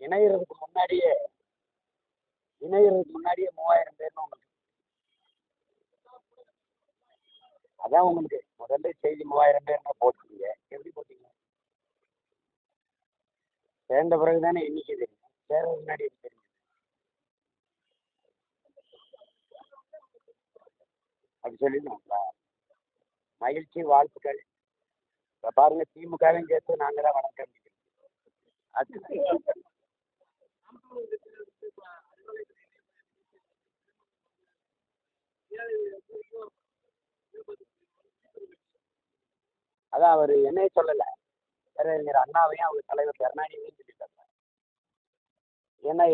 இணையறதுக்கு முன்னாடியே இணையறதுக்கு முன்னாடியே மூவாயிரம் பேர்னு உங்களுக்கு அதான் உங்களுக்கு முதல்ல செய்தி மூவாயிரம் பேர்னு போட்டீங்க எப்படி போட்டீங்க? சேர்ந்த பிறகு தானே எண்ணிக்கை தெரியும். சேர்ந்த முன்னாடி எப்படி தெரியும்? அப்படி சொல்லிடணுங்களா? மகிழ்ச்சி வாழ்த்துக்கள். இப்போ பாருங்க திமுகவையும் சேர்த்து நாங்கள் தான் வணக்கம் அது அதான் அவர் என்னைய சொல்லலை. பேரறிஞர் அண்ணாவையும் அவர் தலைவர் கருணாநிதியும் சொல்லிட்டாங்க ஏன்னா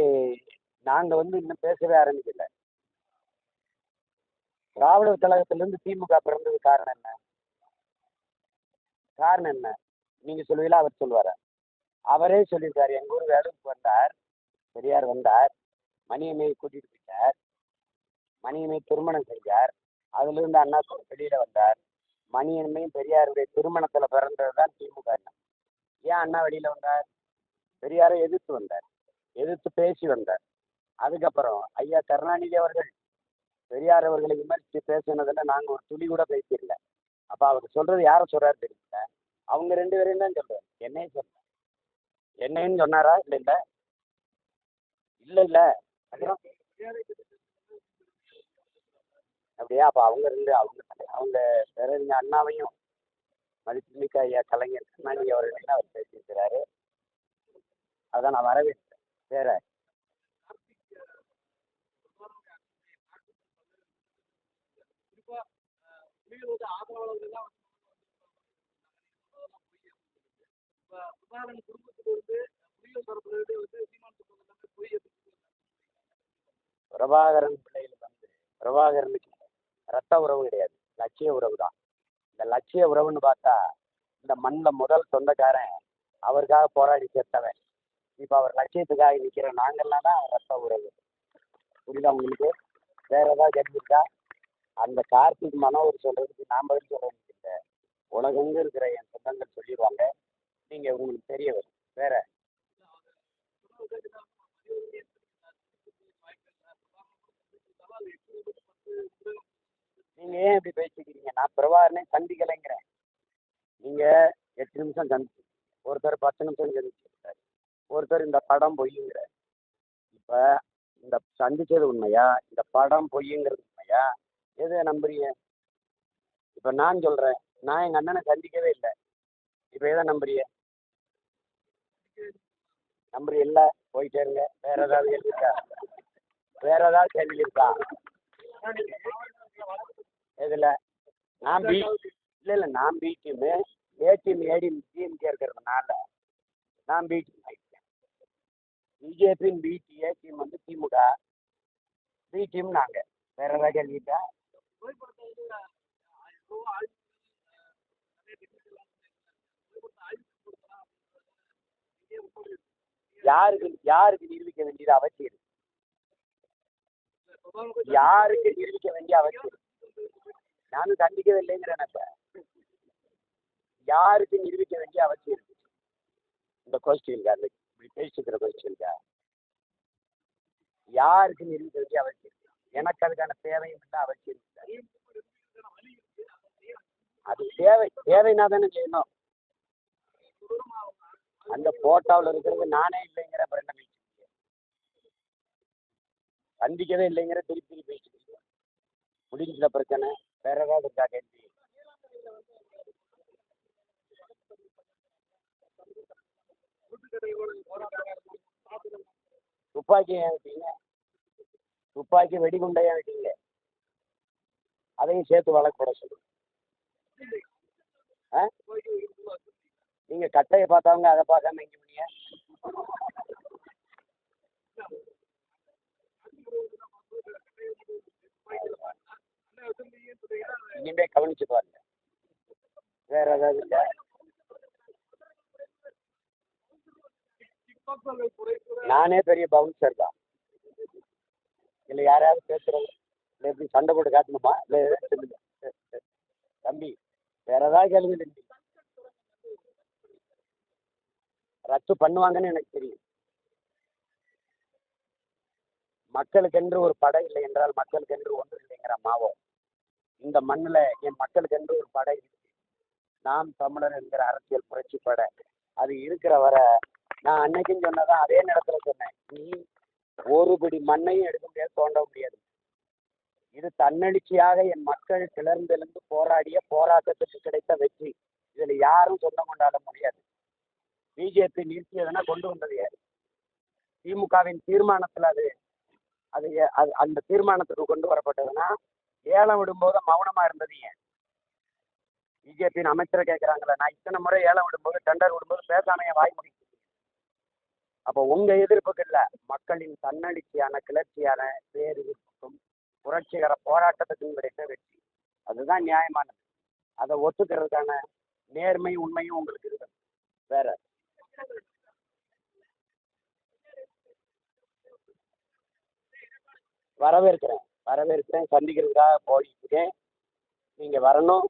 நாங்கள் வந்து இன்னும் பேசவே ஆரம்பிக்கல. திராவிடர் கழகத்திலிருந்து திமுக பிறந்தது காரணம் என்ன? காரணம் என்ன? நீங்கள் சொல்லுவீங்களா அவர் சொல்லுவாரா அவரே சொல்லியிருக்காரு. எங்கள் ஊர் வேலூருக்கு வந்தார். பெரியார் வந்தார். மணியம்மையை கூட்டிகிட்டு போயிட்டார். மணியம்மை திருமணம் செஞ்சார். அதிலிருந்து அண்ணா வெளியில் வந்தார். மணியம்மையும் பெரியாருடைய திருமணத்தில் பிறந்தது தான் திமுக அண்ணா. ஏன் அண்ணா வெளியில் வந்தார்? பெரியாரை எதிர்த்து வந்தார். எதிர்த்து பேசி வந்தார். அதுக்கப்புறம் ஐயா கருணாநிதி அவர்கள் பெரியார் அவர்களை விமர்சித்து பேசினதில் நாங்கள் ஒரு துளி கூட பேசிடல அப்போ அவர் சொல்கிறது யாரை சொல்கிறாரு தெரியல அவங்க ரெண்டு பேரையும் தான் சொல்கிறார் என்னையும் சொல்கிறேன் என்னையும் சொன்னாரா? இல்லை இல்லை. இல்லை இல்லை. அப்படியா அப்போ அவங்க ரெண்டு அவங்க அவங்க பேரறிஞர் அண்ணாவையும் மதிப்புமிக்க ஐயா கலைஞர் கண்ணாடி அவர்களையும் அவர் பேசியிருக்கிறாரு. அதான் நான் வரவேற்கிறேன். வேற? பிரபாகரன் பிள்ளைகள் வந்து பிரபாகரனுக்கு ரத்த உறவு கிடையாது. லட்சிய உறவு தான் இந்த லட்சிய உறவுன்னு பார்த்தா இந்த மண்ணில் முதல் சொந்தக்காரன் அவருக்காக போராடி சேர்த்தவன் இப்போ அவர் லட்சியத்துக்காக நிற்கிற நாங்கள்லாம் தான் ரத்த உறவு. புரியுதா உங்களுக்கு? வேற ஏதாவது கேள்வி அந்த கார்த்திக் மனோவர் சொல்றதுக்கு நான் பதில் சொல்றதுக்கு இல்லை. உலகங்க இருக்கிற என் சொந்தங்கள் சொல்லிடுவாங்க. நீங்க உங்களுக்கு தெரிய வரும். வேற? நீங்க ஏன் இப்படி பேசிக்கிறீங்க? நான் பிரபாகரனே சந்திக்கலைங்கிறேன். நீங்க எட்டு நிமிஷம் சந்திச்சு ஒருத்தர் பத்து நிமிஷம் சந்திச்சிருக்காரு ஒருத்தர் இந்த படம் பொய்யுங்கிற இப்ப இந்த சந்திச்சது உண்மையா? இந்த படம் பொய்யுங்கிறது உண்மையா? எதை நம்புறீங்க? இப்ப நான் சொல்றேன் நான் எங்க அண்ணனை சந்திக்கவே இல்லை. இப்ப எதை நம்புறீங்க? நம்புறீ இல்லை போயிட்டே இருங்க. வேற ஏதாவது கேள்வி இருக்கா? வேற ஏதாவது கேள்வி இருக்கா? எதுல நான் பி இல்ல இல்ல நான் B team A team A team DMK இருக்கிறதுனால நான் பி டீம் பிஜேபியின் பி டி ஏ டீம் வந்து திமுக பி டீம் நாங்க. வேற ஏதாவது கேள்விட்டா யாருக்கு யாருக்கு நிரூபிக்க வேண்டியது அவசியம் இருக்கு? யாருக்கு நிரூபிக்க வேண்டிய அவசியம்? நானும் கண்டிக்கவில்லைங்கிறேன் இப்ப யாருக்கு நிரூபிக்க வேண்டிய அவசியம்? இருக்கு? இந்த கொஸ்டின்கா அந்த பேசிக்கிற கொஸ்டின்கா யாருக்கு நிரூபிக்க வேண்டிய அவசியம்? இருக்கு எனக்கு அதுக்கான தேவையும் இல்லை அவசியம் இல்லை. அது தேவை. தேவைன்னா தானே செய்யணும். அந்த போட்டோவில் இருக்கிறது நானே இல்லைங்கிற அப்புறம் என்ன சந்திக்கவே இல்லைங்கிற திருப்பி திருப்பி பேசிட்டு முடிஞ்சுல பிரச்சனை. வேற ஏதாவது இருக்கா கேள்வி? துப்பாக்கி ஏன் விட்டீங்க? துப்பாக்கி வெடிகுண்டை ஏன் விட்டீங்க? அதையும் சேர்த்து வழக்கு போட சொல்லுங்க ஆ? நீங்க கட்டையை பார்த்தவங்க அதை பார்க்காம எங்க பண்ணீங்க இனிமே கவனிச்சு பாருங்க. வேற ஏதாவது இல்லை? நானே பெரிய பவுன்சர் தான். இல்லை யாராவது பேசுறது? இல்லை எப்படி சண்டை போட்டு காட்டணுமா? இல்லை தம்பி வேற ஏதாவது கேளுங்க தம்பி. ரத்து பண்ணுவாங்கன்னு எனக்கு தெரியும். மக்களுக்கென்று ஒரு படை இல்லை என்றால் மக்களுக்கென்று ஒன்று இல்லைங்கிற மாவோ இந்த மண்ணில் என் மக்களுக்கென்று ஒரு படை இருக்கு. நாம் தமிழர் என்கிற அரசியல் புரட்சி படை. அது இருக்கிற வரை நான் அன்னைக்கும் சொன்னதான் அதே நேரத்தில் சொன்னேன். நீ ஒரு பிடி மண்ணையும் எடுக்க முடியாது தோண்ட முடியாது. இது தன்னெழுச்சியாக என் மக்கள் கிளர்ந்தெழுந்து போராடிய போராட்டத்துக்கு கிடைத்த வெற்றி. இதில் யாரும் சொந்தம் கொண்டாட முடியாது. பிஜேபி நிறுத்தியதுன்னா கொண்டு வந்தது யாரு? திமுகவின் தீர்மானத்தில் அது அது அது அந்த தீர்மானத்துக்கு கொண்டு வரப்பட்டதுன்னா ஏலம் விடும்போது மௌனமா இருந்தது ஏன்? பிஜேபியின் அமைச்சர் கேட்குறாங்களே நான் இத்தனை முறை ஏலம் விடும்போது டெண்டர் விடும்போது பேசாமைய வாய் முடிச்சு அப்போ உங்க எதிர்ப்புக்கு இல்ல மக்களின் தன்னடிச்சியான கிளர்ச்சியான பேரிருப்புக்கும் புரட்சிகர போராட்டத்துக்கும் கிடைத்த வெற்றி? அதுதான் நியாயமானது. அதை ஒத்துக்கிறதுக்கான நேர்மை உண்மையும் உங்களுக்கு இருக்கு வேற. வரவேற்கிறேன். வரவேற்கிறேன். சந்திக்கிறதுக்காக போயிட்டுருக்கேன். நீங்கள் வரணும்.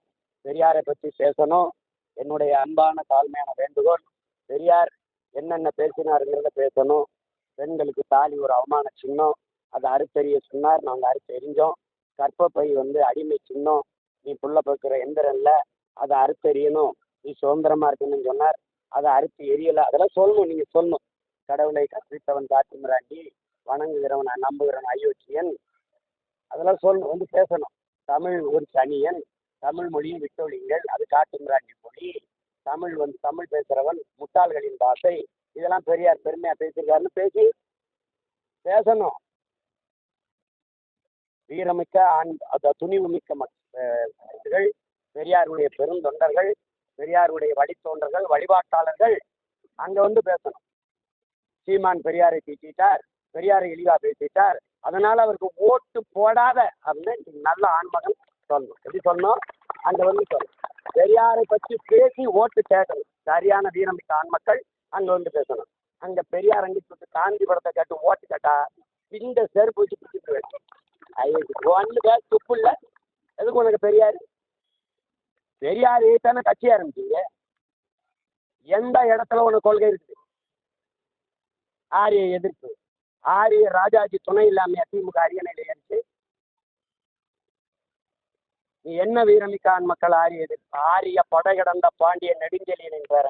பெரியாரை பற்றி பேசணும். என்னுடைய அன்பான தாழ்மையான வேண்டுகோள். பெரியார் என்னென்ன பேசினாருங்கிறத பேசணும். பெண்களுக்கு தாலி ஒரு அவமான சின்னம். அதை அறுத்தறிய சொன்னார். நாங்கள் அறுத்தெறிஞ்சோம் கற்பப்பை வந்து அடிமை சின்னம். நீ புள்ள பார்க்குற எந்திரம் இல்லை. அதை அறுத்தெறியணும். நீ சுதந்திரமா இருக்கணும்னு சொன்னார். அதை அறுத்து எரியலை. அதெல்லாம் சொல்லணும். நீங்கள் சொல்லணும். கடவுளை கற்பித்தவன் காட்டுமிராண்டி. வணங்குகிறவன் நம்புகிறவன் அயோக்கியன் அதெல்லாம் சொல்லணும் வந்து பேசணும். தமிழ் ஒரு சனியன் தமிழ் மொழியும் விட்டொழிங்கள் அது காட்டுமிராண்டி மொழி. தமிழ் வந்து தமிழ் பேசுகிறவன் முட்டாள்களின் பாஷை. இதெல்லாம் பெரியார் பெருமையாக பேசியிருக்காருன்னு பேசி பேசணும். வீரமிக்க ஆண் அந்த துணிவு மிக்க மக்கள் பெரியாருடைய பெருந்தொண்டர்கள் பெரியாருடைய வழித்தோன்றர்கள் வழிபாட்டாளர்கள் அங்கே வந்து பேசணும். சீமான் பெரியாரை தீட்டிட்டார். பெரியாரை இழிவாக பேசிட்டார். அதனால அவருக்கு ஓட்டு போடாத அப்படின்னு நல்ல ஆண்மகன் சொல்லணும். எப்படி சொல்லணும்? அங்க வந்து சொல்லணும். பெரியாரை பற்றி பேசி ஓட்டு கேட்கணும். சரியான வீரமிக்க ஆண்மக்கள் அங்க வந்து பேசணும். அங்க பெரியார் அங்கிட்டு காந்தி படத்தை கேட்டு ஓட்டு கேட்டா இந்த செருப்பு வச்சு பிடிச்சிட்டு ஐயோ ஒன்று பேர் துப்பு இல்லை. எதுக்கு உனக்கு பெரியார்? பெரியார் தானே கட்சி ஆரம்பிச்சீங்க எந்த இடத்துல உனக்கு கொள்கை இருக்குது? ஆரிய எதிர்ப்பு. ஆரிய ராஜாஜி துணை இல்லாமல் திமுக அரியணையில் ஏறிச்சு. நீ என்ன வீரமிக்கான் மக்கள் ஆரிய ஆரிய படை கடந்த பாண்டிய நெடுஞ்செழியனின் பேர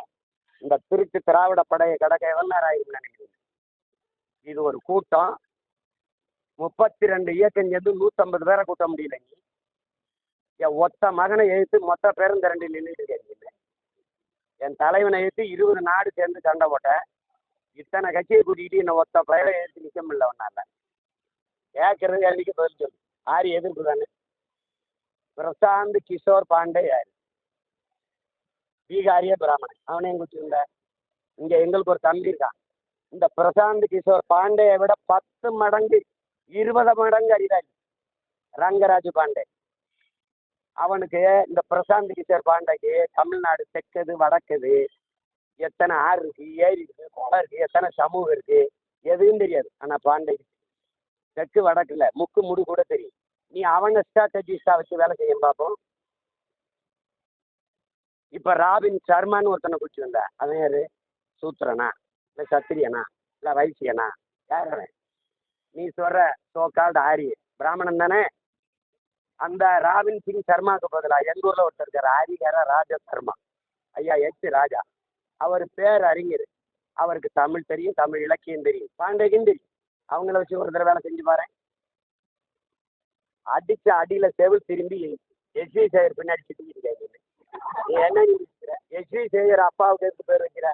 இந்த திருட்டு திராவிட படையை கடக்க எவ்வளவு நேரம் நினைக்கிறேன் இது ஒரு கூட்டம். முப்பத்தி ரெண்டு இயக்கம் சேர்ந்து நூற்றம்பது பேரை கூட்ட முடியல நீ. என் ஒத்த மகனை எழுத்து மொத்த பேரும் திரண்டு நின்றுட்டு இருக்கீங்க. என் தலைவனை எழுத்து இருபது நாடு சேர்ந்து சண்டை போட்டேன் இத்தனை கட்சியை கூட்டிகிட்டு என்ன ஒத்த பயிரை எடுத்து நிற்க முடியல ஒன்னால கேட்கறது கேள்விக்கு பதில் சொல்லு. ஆரி எதிர்ப்பு தானே. பிரசாந்த் கிஷோர் பாண்டே யார்? பீகாரிய பிராமணன். அவனையும் குச்சிருந்த இங்கே எங்களுக்கு ஒரு தம்பி இருக்கான். இந்த பிரசாந்த் கிஷோர் பாண்டேயை விட பத்து மடங்கு இருபது மடங்கு அறிவாளி ரங்கராஜ் பாண்டே. அவனுக்கு இந்த பிரசாந்த் கிஷோர் பாண்டேக்கு தமிழ்நாடு தெற்குது வடக்குது எத்தனை ஆறு இருக்கு ஏரி இருக்கு குளம் இருக்கு எத்தனை சமூகம் இருக்கு எதுவும் தெரியாது. ஆனால் பாண்டே தெற்கு வடக்குல முக்கு முடு கூட தெரியும். நீ அவங்க ஸ்ட்ராட்டஜிஸ்டா வச்சு வேலை செய்யும் பார்ப்போம் இப்போ ராபின் சர்மான்னு ஒருத்தனை குடிச்சு வந்த அவன் யாரு? சூத்திரனா இல்லை சத்திரியனா இல்லை வைசியனா? யார் அவன்? நீ சொல்ற சோக்கால்டு ஆரி பிராமணன் தானே? அந்த ராபின் சிங் சர்மாவுக்கு பதிலாக எங்கள் ஊரில் ஒருத்தர் இருக்கார் ஆரிகார ராஜா சர்மா. ஐயா எச் ராஜா. அவர் பேர் அறிஞர். அவருக்கு தமிழ் தெரியும் தமிழ் இலக்கியம் தெரியும். பாண்டேக்கும் தெரியும் அவங்கள வச்சு ஒரு தடவை வேலை செஞ்சு பாரு அடிச்ச அடியில செவில் திரும்பி எஸ்வி சேகர் பின்னாடி சுத்திக்கிட்டு நீ என்ன நினைக்கிற? எஸ்வி சேகர் அப்பாவுக்கு எதுக்கு பேர் வைக்கிற?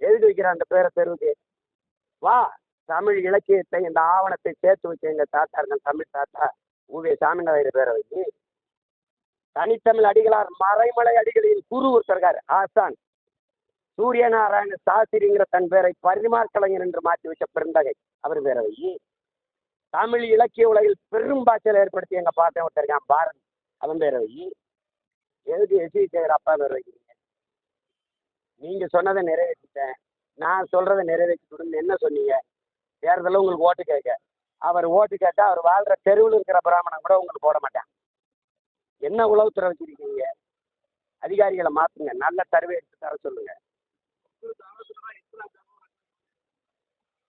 எதுக்கு வைக்கிற அந்த பேரை தெருவுக்கு? வா தமிழ் இலக்கியத்தை இந்த ஆவணத்தை சேர்த்து வச்ச எங்க தாத்தா இருக்க தமிழ் தாத்தா ஊவே சாமிநாயர் பேரை வச்சு தனித்தமிழ் அடிகளார் மறைமலை அடிகளின் குரு ஒருத்தர் இருக்காரு ஆசான் சூரியநாராயண சாஸ்திரிங்கிற தன் பேரை பரிமாற் கலைஞர் என்று மாற்றி வச்ச பெருந்தகை. அவர் பேரவை தமிழ் இலக்கிய உலகில் பெரும் பாய்ச்சல் ஏற்படுத்தி எங்க பார்த்தேன் ஒருத்தர் இருக்கான் பாரதி. அவன் பேரவை வை எதுக்கு எஸ்வி சேகர் அப்பா பேர் வைக்கிறீங்க நீங்க சொன்னதை நிறைவேற்றிட்டேன். நான் சொல்றதை நிறைவேற்றி கொடுங்க என்ன சொன்னீங்க? தேர்தலில் உங்களுக்கு ஓட்டு கேட்க. அவர் ஓட்டு கேட்டால் அவர் வாழ்ற தெருவில் இருக்கிற பிராமணன் கூட உங்களுக்கு போட மாட்டேன். என்ன உளவுத்துறை வச்சிருக்கீங்க? அதிகாரிகளை மாற்றுங்க நல்ல சர்வே எடுத்து தர சொல்லுங்க.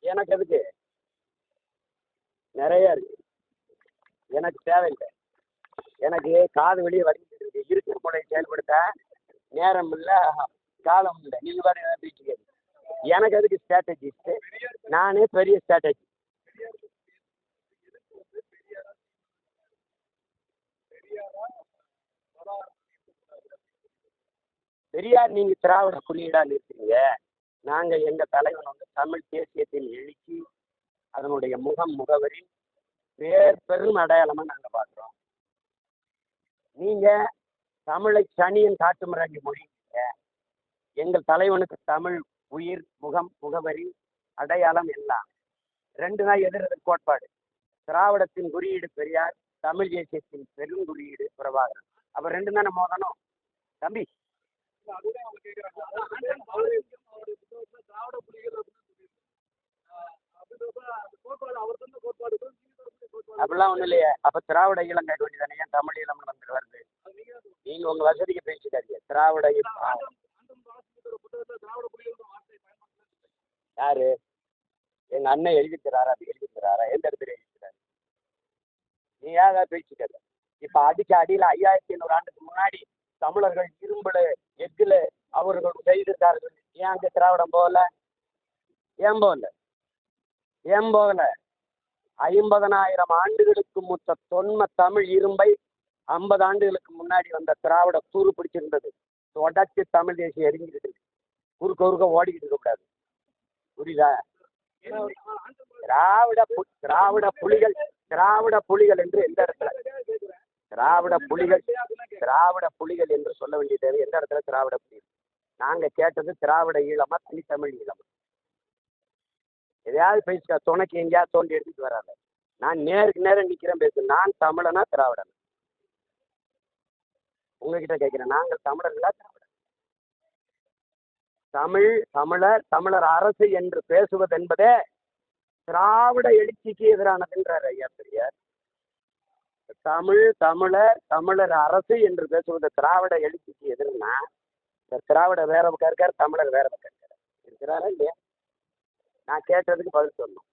எனக்கு எதுக்கு? நிறைய இருக்கு. எனக்கு தேவையில்லை. எனக்கு காது வெளியே வடிக்கிட்டு இருக்கு இருக்கிற முறையை செயல்படுத்த நேரம் இல்லை காலம் இல்லை. நீங்க வேறு எனக்கு அதுக்கு ஸ்ட்ராட்டஜிஸ்ட் நானே பெரிய ஸ்ட்ராட்டஜி பெரியார் நீங்க திராவிட குறியீடா இருக்கீங்க நாங்க எங்க தலைவன் வந்து தமிழ் தேசியத்தின் எழுச்சி அதனுடைய முகம் முகவரி பேர் பெரும் அடையாளமா நாங்க பார்க்குறோம். நீங்க தமிழை சனியின் காட்டுமிராண்டி மொழிங்க. எங்கள் தலைவனுக்கு தமிழ் உயிர் முகம் முகவரி அடையாளம் எல்லாம். ரெண்டு நாள் எதிர் எதிர் கோட்பாடு. திராவிடத்தின் குறியீடு பெரியார் தமிழ் தேசியத்தின் பெரும் குறியீடு பிரபாகரன். அப்ப ரெண்டு தானே மோதணும்? தம்பி. அப்படிலாம் ஒன்றும் இல்லையே. அப்ப திராவிட ஈழம் கேட்க வேண்டியதானே? ஏன் தமிழ் ஈழம்னு வந்துட்டு வருது? நீங்க உங்க வசதிக்கு பேசிக்காதீங்க. திராவிட யாரு? எங்க அண்ணன் எழுதி தராரா அது எழுதி தராரா எந்த இடத்துல எழுதி தராரு நீ ஏதாவது பேசிக்காத? இப்ப அடிக்க அடியில ஐயாயிரத்தி ஐநூறு ஆண்டுக்கு முன்னாடி தமிழர்கள் இரும்புல எஃகுல அவர்கள் செய்திருக்கார்கள் ஏன் அங்க திராவிடம் போகல? ஏன் போகல? ஏன் போகல? ஐம்பதனாயிரம் ஆண்டுகளுக்கு முத்த தொன்ம தமிழ் இரும்பை ஐம்பது ஆண்டுகளுக்கு முன்னாடி வந்த திராவிட தூரு பிடிச்சிருந்தது. தொடர்ச்சி தமிழ் தேசியம் எரிஞ்சிருக்கு குறுக்க குறுக்க ஓடிக்கிட்டு இருக்கக்கூடாது புரியுதா? திராவிட பு- திராவிட புலிகள் திராவிட புலிகள் என்று எந்த இடத்துல? திராவிட புலிகள் திராவிட புலிகள் என்று சொல்ல வேண்டிய தேவை எந்த இடத்துல திராவிட புலிகள் நாங்க கேட்டது திராவிட ஈழமா தனித்தமிழ் ஈழமா. எதையாவது பேசிக்க துணைக்கு எங்கேயாவது தோண்டி எடுத்துட்டு வராங்க. நான் நேருக்கு நேரம் நிக்கிறேன் பேசு நான் தமிழனா திராவிடன்? உங்ககிட்ட கேட்கிறேன் நாங்கள் தமிழர்களா திராவிடன்? தமிழ் தமிழர் தமிழர் அரசு என்று பேசுவது என்பதே திராவிட எழுச்சிக்கு எதிரானதுன்றார் ஐயா பெரியார். தமிழ் தமிழர் தமிழர் அரசு என்று பேசுவது திராவிட எழுச்சிக்கு எதிர்னா இந்த திராவிட வேற பக்கம் இருக்கார் தமிழர் வேற பக்கம் இருக்கார். இருக்கிறாரா இல்லையா? நான் கேட்டதுக்கு பதில் சொல்லணும்.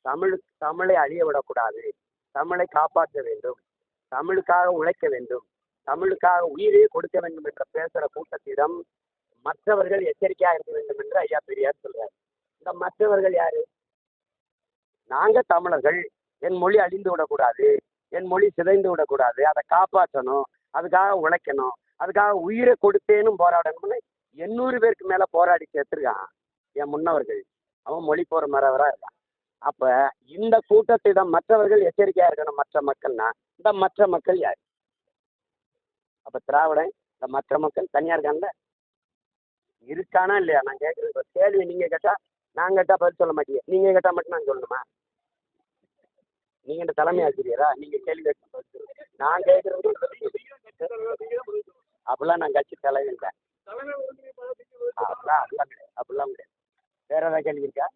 தமிழ் தமிழை அழிய விடக்கூடாது. தமிழை காப்பாற்ற வேண்டும். தமிழுக்காக உழைக்க வேண்டும். தமிழுக்காக உயிரே கொடுக்க வேண்டும் என்று பேசுகிற கூட்டத்திடம் மற்றவர்கள் எச்சரிக்கையா இருக்க வேண்டும் என்று ஐயா பெரியார் சொல்றார். இந்த மற்றவர்கள் யாரு? நாங்க தமிழர்கள். என் மொழி அழிந்து விடக்கூடாது. என் மொழி சிதைந்து விடக்கூடாது. அதை காப்பாற்றணும். அதுக்காக உழைக்கணும். அதுக்காக உயிரை கொடுத்தேனும் போராடணும்னு எண்ணூறு பேருக்கு மேலே போராடி சேர்த்துருக்கான் என் முன்னவர்கள். அவன் மொழி போகிற மறவரா இருக்கான். அப்போ இந்த கூட்டத்திடம் மற்றவர்கள் எச்சரிக்கையாக இருக்கணும். மற்ற மக்கள்னா இந்த மற்ற மக்கள் யார்? அப்போ திராவிடன் இந்த மற்ற மக்கள் தனியாக இருக்கான்ல இருக்கானா இல்லையா? நான் கேட்குறது கேள்வி நீங்கள் கேட்டால் நான் கேட்டால் பதில் சொல்ல மாட்டீங்க. நீங்கள் கேட்டால் மட்டும் நான் சொல்லணுமா? நீங்க இந்த தலைமை ஆசிரியரா? நீங்க கேள்வி கேட்க நான் கேட்கறது அப்படிலாம் நான் கட்சி தலைவர் இல்லை. அப்படிலாம் அப்படிலாம் கிடையாது. அப்படிலாம் கிடையாது. வேற ஏதாவது கேள்வி இருக்கா?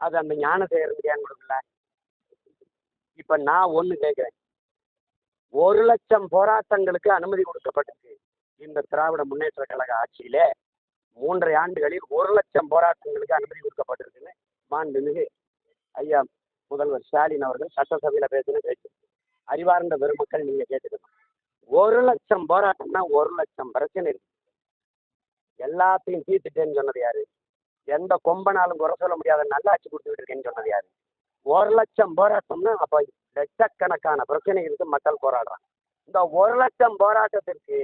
அது அந்த ஞானசேகரனுக்கு ஏன் கொடுக்கல? இப்ப நான் ஒண்ணு கேட்கிறேன். ஒரு லட்சம் போராட்டங்களுக்கு அனுமதி கொடுக்கப்பட்டிருக்கு இந்த திராவிட முன்னேற்ற கழக ஆட்சியிலே. மூன்றரை ஆண்டுகளில் ஒரு லட்சம் போராட்டங்களுக்கு அனுமதி கொடுக்கப்பட்டிருக்குன்னு மாண்புமிகு ஐயா முதல்வர் ஸ்டாலின் அவர்கள் சட்டசபையில பேசின பேச்சு. அறிவார்ந்த பெருமக்கள் நீங்க கேட்டுக்கணும். ஒரு லட்சம் போராட்டம்னா ஒரு லட்சம் பிரச்சனை இருக்கு. எல்லாத்தையும் தீர்த்துட்டேன்னு சொன்னது யாரு? எந்த கொம்பனாலும் குறை சொல்ல முடியாத நல்லாட்சி கொடுத்துட்டு இருக்கேன்னு சொன்னது யாரு? ஒரு லட்சம் போராட்டம்னா அப்ப லட்சக்கணக்கான பிரச்சனைகளுக்கு மக்கள் போராடுறாங்க. இந்த ஒரு லட்சம் போராட்டத்திற்கு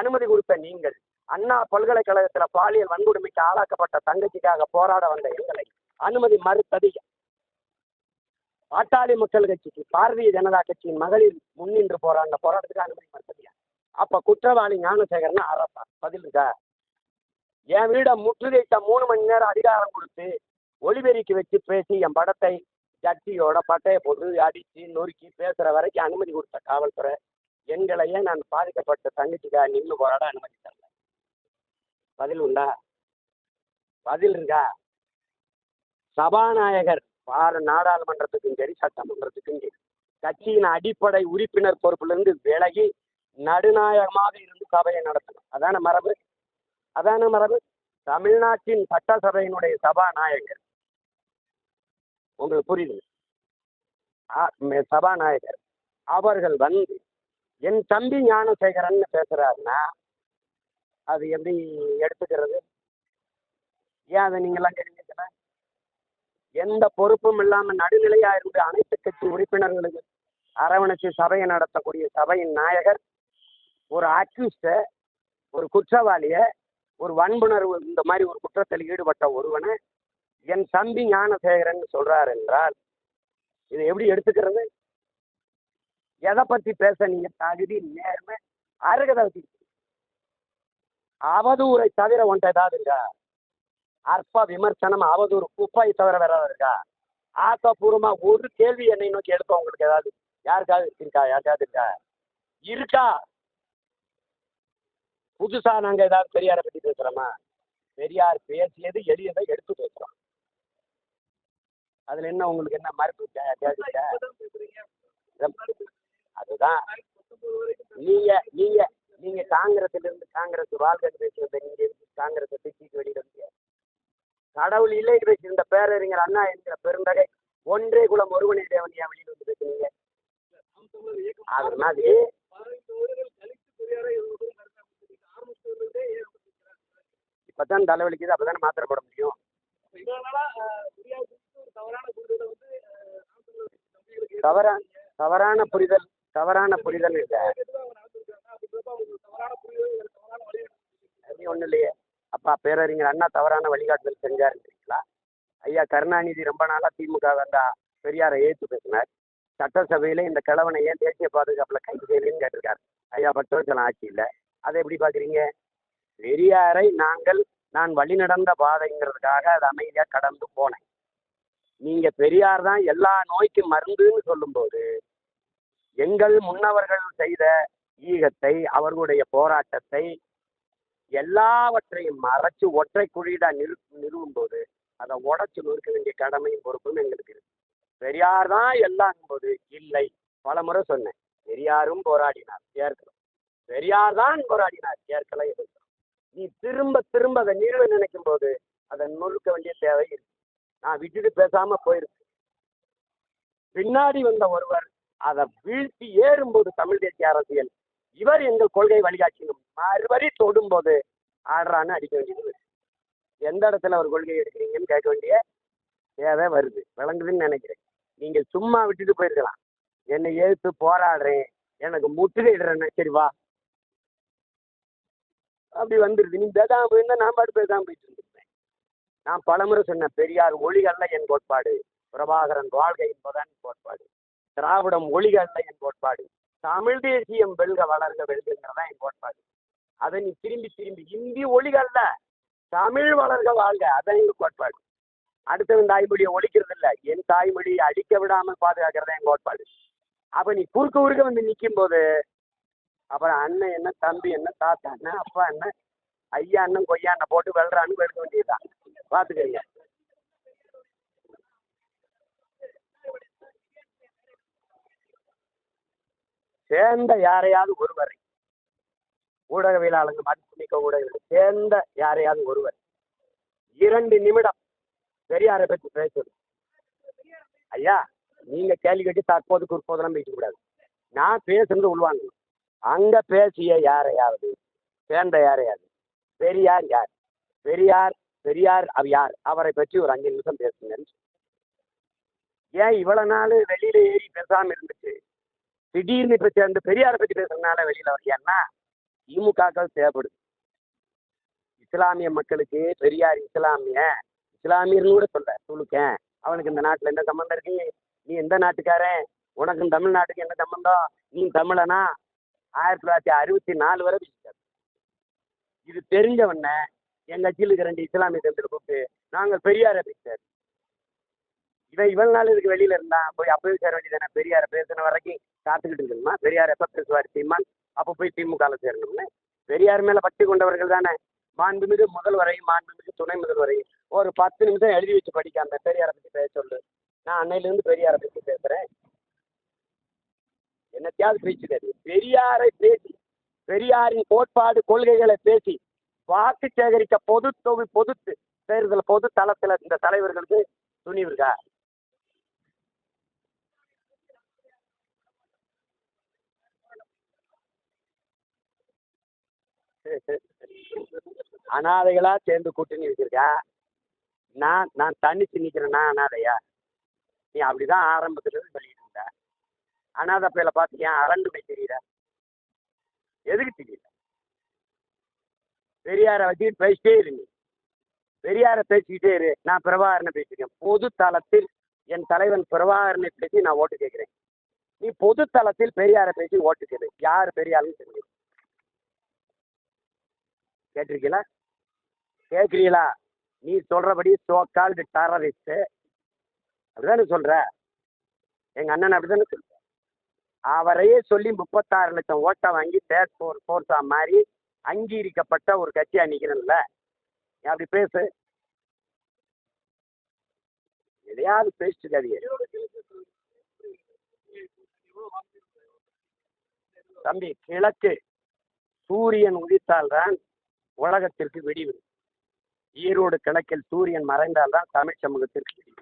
அனுமதி கொடுத்த நீங்கள் அண்ணா பல்கலைக்கழகத்துல பாலியல் வன்கொடுமைக்கு ஆளாக்கப்பட்ட தங்கச்சிக்காக போராட வந்த எங்களை அனுமதி மறுத்தது பாட்டாளி மக்கள் கட்சிக்கு பாரதிய ஜனதா கட்சியின் மகளிர் முன்னின்று போறாங்க போராட்டத்துக்கு அனுமதி மறுத்தது அப்ப குற்றவாளி ஞானசேகரன் அரசா? பதில் என் வீட முற்றுகையிட்ட மூணு மணி நேரம் அதிகாரம் கொடுத்து ஒளிபெருக்கி வச்சு பேசி என் படத்தை ஜட்டியோட பட்டையை போட்டு அடிச்சு நொறுக்கி பேசுற வரைக்கும் அனுமதி கொடுத்த காவல்துறை எங்களையே நான் பாதிக்கப்பட்ட தங்கச்சிக்காக நின்று போராட அனுமதி தரல. பதில் உண்டா பதில் இருக்கா சபாநாயகர் பாரு நாடாளுமன்றத்துக்கும் சரி சட்டமன்றத்துக்கும் சரி கட்சியின் அடிப்படை உறுப்பினர் பொறுப்பிலிருந்து விலகி நடுநாயகமாக இருந்து சபையை நடத்தணும். அதான மரபு? அதான மரபு? தமிழ்நாட்டின் சட்டசபையினுடைய சபாநாயகர். உங்களுக்கு புரியுது ஆ- மே- சபாநாயகர். அவர்கள் வந்து என் தம்பி ஞானசேகரன் பேசுறாருன்னா அது எப்படி எடுத்துக்கிறது? ஏன் அதை நீங்களாம் கேட்டீங்க எந்த பொறுப்பும் இல்லாமல் நடுநிலையாக இருந்து அனைத்து கட்சி உறுப்பினர்களுக்கு அரவணைச்சு சபையை நடத்தக்கூடிய சபையின் நாயகர் ஒரு அக்யூஸ்டை ஒரு குற்றவாளியை ஒரு வன்புணர்வு இந்த மாதிரி ஒரு குற்றத்தில் ஈடுபட்ட ஒருவனை என் தம்பி ஞானசேகரன் சொல்றார் என்றால் இதை எப்படி எடுத்துக்கிறது? எதை பத்தி பேச நீங்க தகுதி நேர்மை அருகதை வச்சு அவதூறை தவிர ஒன்றை ஏதாவது இருக்கா? அற்ப விமர்சனம் அவதூறு குப்பை தவிர வேற ஏதாவது இருக்கா? ஆக்கப்பூர்வமா ஒரு கேள்வி என்னை நோக்கி எடுப்போம் உங்களுக்கு ஏதாவது யாருக்காவது இருக்கா? யாருக்காவது இருக்கா? இருக்கா? புதுசா நாங்க ஏதாவது பெரியாரை பத்தி பேசுறோமா? பெரியார் பேசியது எளியதை எடுத்து பேசுறோம். அதுல என்ன உங்களுக்கு என்ன மறுப்பு? அதுதான். நீங்க நீங்க நீங்க காங்கிரஸ்ல இருந்து காங்கிரஸ் வாழ்க்கை பேசுறத நீங்க காங்கிரஸை காங்கிரஸ் தூக்கிட்டு வெளியிட முடியாது? கடவுள் இல்லை இந்த பேரறிஞர் அண்ணா என்கிற பெருந்தகை ஒன்றே குலம் ஒருவனே தேவன் ஏன் வந்து பேசுனீங்க? அது மாதிரி இப்பதான் தலைவலிக்குது அப்பதான் மாத்திரை போட முடியும். தவறான தவறான புரிதல் தவறான புரிதல் இல்லை. ஒன்றும் இல்லையே அப்பா பேரறிஞர் அண்ணா தவறான வழிகாட்டுதல் செஞ்சாருன்றீங்களா ஐயா கருணாநிதி ரொம்ப நாளாக திமுக வந்தா பெரியாரை ஏற்று பேசினார். சட்டசபையில இந்த கிழவனை ஏன் தேசிய பாதுகாப்புல கைது செய்யலன்னு கேட்டிருக்காரு. ஐயா பத்து வருஷம் ஆட்சி இல்லை அதை எப்படி பார்க்குறீங்க பெரியாரை நாங்கள் நான் வழி நடந்த பாதைங்கிறதுக்காக அது அமைதியாக கடந்து போனேன். நீங்க பெரியார் தான் எல்லா நோய்க்கும் மருந்துன்னு சொல்லும்போது எங்கள் முன்னவர்கள் செய்த ஈகத்தை அவர்களுடைய போராட்டத்தை எல்லாவற்றையும் மறைச்சு ஒற்றை குழியிடா நிறு நிறுவும் போது அதை உடைச்சு நொறுக்க வேண்டிய கடமையும் பொறுப்பும் எங்களுக்கு இருக்கு. பெரியார் தான் எல்லாம் போது இல்லை. பல முறை சொன்னேன். பெரியாரும் போராடினார். ஏற்கலாம் பெரியார் தான் போராடினார். ஏற்கல எதிர்க்கிறோம் நீ திரும்ப திரும்ப அதை நிறுவ நினைக்கும் போது அதை நொறுக்க வேண்டிய தேவை இருக்கு நான் விட்டுட்டு பேசாம போயிருக்கு பின்னாடி வந்த ஒருவர் அதை வீழ்த்தி ஏறும்போது தமிழ் தேசிய அரசியல் இவர் எங்கள் கொள்கை வழிகாட்டினும் மறுபடி தொடும்போது ஆடுறான்னு அடிக்க வேண்டியது. எந்த இடத்துல ஒரு கொள்கை எடுக்கிறீங்கன்னு கேட்க வேண்டிய தேவை வருது. விளங்குதுன்னு நினைக்கிறேன். நீங்கள் சும்மா விட்டுட்டு போயிருக்கலாம். என்னை எதிர்த்து போராடுறேன். எனக்கு முற்றுகையிடுறேன்னு சரி வா. அப்படி வந்துருது. நீ பேதாம போயிருந்தா நான் பாட்டு பேசாம போயிட்டு இருந்திருப்பேன். நான் பலமுறை சொன்னேன் பெரியார் ஒளிகல்ல என் கோட்பாடு. பிரபாகரன் வாழ்கை என்பதான் கோட்பாடு. திராவிடம் ஒளிகள்ல என் கோட்பாடு. தமிழ் தேசியம் வெல்க வளர்க வெல்கிறதான் என் கோட்பாடு அதை நீ திரும்பி திரும்பி இந்தி ஒளிகள்ல தமிழ் வளர்க வாழ்க அதான் எங்க கோட்பாடு அடுத்தவன் தாய்மொழியை ஒழிக்கிறது இல்ல என் தாய்மொழியை அழிக்க விடாமல் பாதுகாக்கிறதா என் கோட்பாடு அப்ப நீ குறுக்க குறுக்க வந்து நிற்கும் போது அப்புறம் அண்ணன் என்ன தம்பி என்ன தாத்தா என்ன அப்பா என்ன ஐயா அண்ணன் கொய்யா அண்ணன் போட்டு வெள்றான்னு வெளுக்க வேண்டியதுதான். பார்த்துக்கங்க. சேர்ந்த யாரையாவது ஒருவர் ஊடகவியலாளர்கள் மதிப்புமிக்க ஊடகங்கள் சேர்ந்த யாரையாவது ஒருவர் இரண்டு நிமிடம் பெரியாரை பற்றி பேசுவது ஐயா நீங்க கேள்வி கேட்டு தற்போது குற்போதெல்லாம் பேச கூடாது. நான் பேசுறது உள்வாங்க அங்க பேசிய யாரையாவது சேர்ந்த யாரையாவது பெரியார் யார்? பெரியார் பெரியார் அவர் யார்? அவரை பற்றி ஒரு அஞ்சு நிமிஷம் பேசுங்கன்னு ஏன் இவ்வளவு நாள் வெளியில ஏறி பேசாம இருந்துச்சு? திடீர்னு இப்ப சேர்ந்து பெரியாரை பத்தி பேசுறதுனால வெளியில வரலையான்னா திமுகக்கள் தேவைப்படுது. இஸ்லாமிய மக்களுக்கு பெரியார் இஸ்லாமிய இஸ்லாமியர்னு கூட சொல்ல துளுக்கேன் அவனுக்கு இந்த நாட்டுல என்ன சம்பந்தம் இருக்கு? நீ எந்த நாட்டுக்காரன்? உனக்கும் தமிழ்நாட்டுக்கு என்ன சம்பந்தம்? நீ தமிழனா? ஆயிரத்தி தொள்ளாயிரத்தி அறுபத்தி நாலு வரை பேசிட்டாரு இது தெரிஞ்சவன என் கட்சியில் இருக்கிற ரெண்டு இஸ்லாமிய தம்பியை கூப்பிட்டு நாங்கள் பெரியாரை பேசிட்டார். இவன் இவ்வளவு நாள் இதுக்கு வெளியில இருந்தான் போய் அப்பவே சேர வேண்டியதானே பெரியாரை பேசின வரைக்கும் காத்துக்கிட்டு இருக்கணுமா? பெரியார் எப்ப பேசுவார் சீமான்? அப்போ போய் திமுகல சேரணும்னு. பெரியார் மேல பட்டி கொண்டவர்கள் தானே? மாண்புமிகு முதல்வரையும் மாண்புமிகு துணை முதல்வரையும். ஒரு பத்து நிமிஷம் எழுதி வச்சு படிக்க அந்த பெரியாரை பத்தி பேச சொல்லு. நான் அன்னையிலேருந்து பெரியாரை பத்தி பேசுறேன். என்னத்தையாவது பேச்சுக்காது பெரியாரை பேசி பெரியாரின் கோட்பாடு கொள்கைகளை பேசி வாக்கு சேகரிக்க பொது தொகு பொது தேர்தல் பொது தளத்துல இந்த தலைவர்களுக்கு துணிவு இருக்கா? அனாதைகளா சேர்ந்து கூட்டணி வச்சிருக்கா நான் நான் தனிச்சு நிக்கிறேன்னா அனாதையா? நீ அப்படிதான் ஆரம்பத்துல இருந்து சொல்லிட்டு இருந்த. அனாதை பையில பார்த்து ஏன் அரண்டு போய் தெரியல எதுக்கு தெரியல பெரியாரை வச்சுக்கிட்டு பேசிட்டே இரு நீ. பெரியாரை பேசிக்கிட்டே இரு. நான் பிரபாகரனை பேசிருக்கேன் பொது தளத்தில் என் தலைவன் பிரபாகரனை பேசி நான் ஓட்டு கேட்கிறேன். நீ பொது தளத்தில் பெரியாரை பேசி ஓட்டு கேளு. யார் பெரியாருன்னு தெரியும் கேட்டிருக்கீங்களா? கேட்குறீங்களா? நீ சொல்கிறபடி சோ கால்டு டாரரிஸ்ட்டு அப்படிதானே சொல்கிற எங்கள் அண்ணன் அப்படிதானே சொல்கிற அவரையே சொல்லி முப்பத்தாறு லட்சம் ஓட்டை வாங்கி தேர்ட் ஃபோர் ஃபோர்ஸாக மாதிரி அங்கீகரிக்கப்பட்ட ஒரு கட்சியாக நிற்கிறேன்ல நீ அப்படி பேசு? எதையாவது பேசிட்டு தம்பி கிழக்கு சூரியன் உதித்தால்தான் உலகத்திற்கு விடிவு ஈரோடு கிழக்கில் சூரியன் மறைந்தால்தான் தமிழ் சமூகத்திற்கு விடிவு